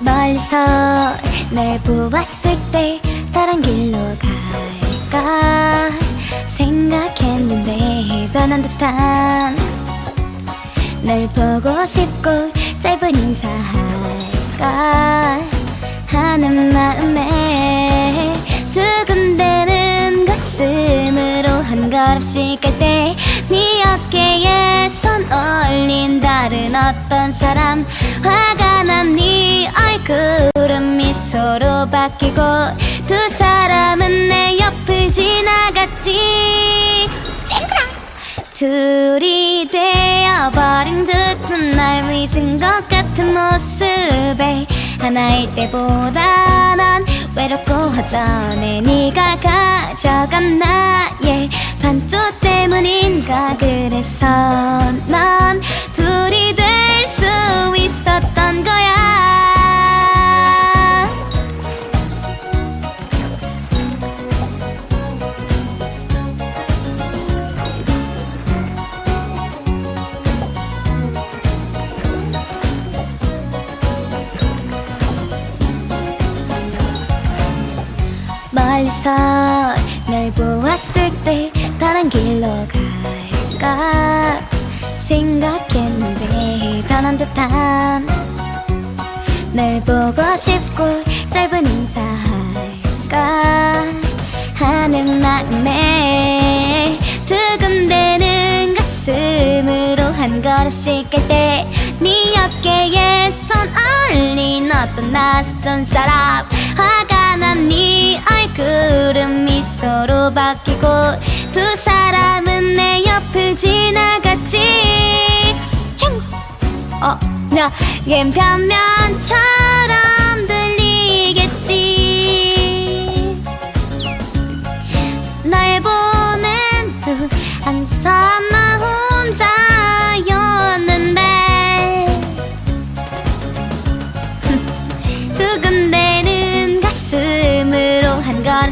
멀리서 날 보았을 때 다른 길로 갈까 생각했는데 변한 듯한 널 보고 싶고 짧은 인사할까 하는 마음에 두근대는 가슴으로 한 걸음씩 갈 때 네 어깨에 손 올린 다른 어떤 사람 화가 바뀌고 두 사람은 내 옆을 지나갔지. 쨍그랑. 둘이 되어버린 듯한 날 잊은 것 같은 모습에 하나일 때보다 난 외롭고 허전해. 네가 가져간 나의 반쪽 때문인가? 그래서 넌 멀리서 널 보았을 때 다른 길로 갈까 생각했는데 변한 듯한 널 보고 싶고 짧은 인사할까 하는 마음에 두근대는 가슴으로 한 걸음씩 갈 때 네 어깨에 손 올린 어떤 낯선 사람 화가 난네 얼굴은 미소로 바뀌고 두 사람은 내 옆을 지나갔지. 촤! 어, 변면처럼 들리겠지. 날 보낸 후 항상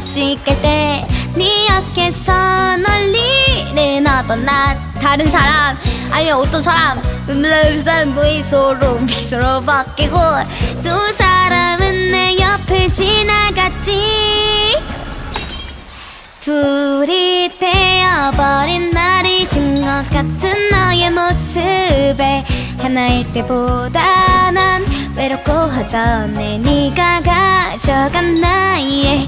한 걸음씩 갈때네 어깨서 널리는 어떤 나 다른 사람. 아니 어떤 사람. 눈을 산 미소로 미소로 바뀌고 두 사람은 내 옆을 지나갔지. 둘이 되어버린 날이 잊은 것 같은 너의 모습에 하나일 때보다 난 외롭고 허전해. 네가 가져간 나의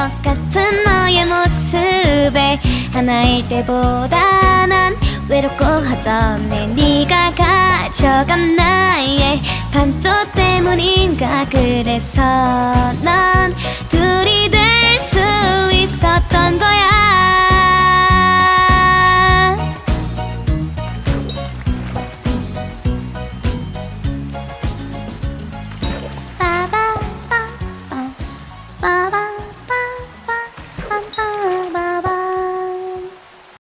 것 같은 너의 모습에 하나일 때보다 난 외롭고 허전해. 네가 가져간 나의 반쪽 때문인가 그래서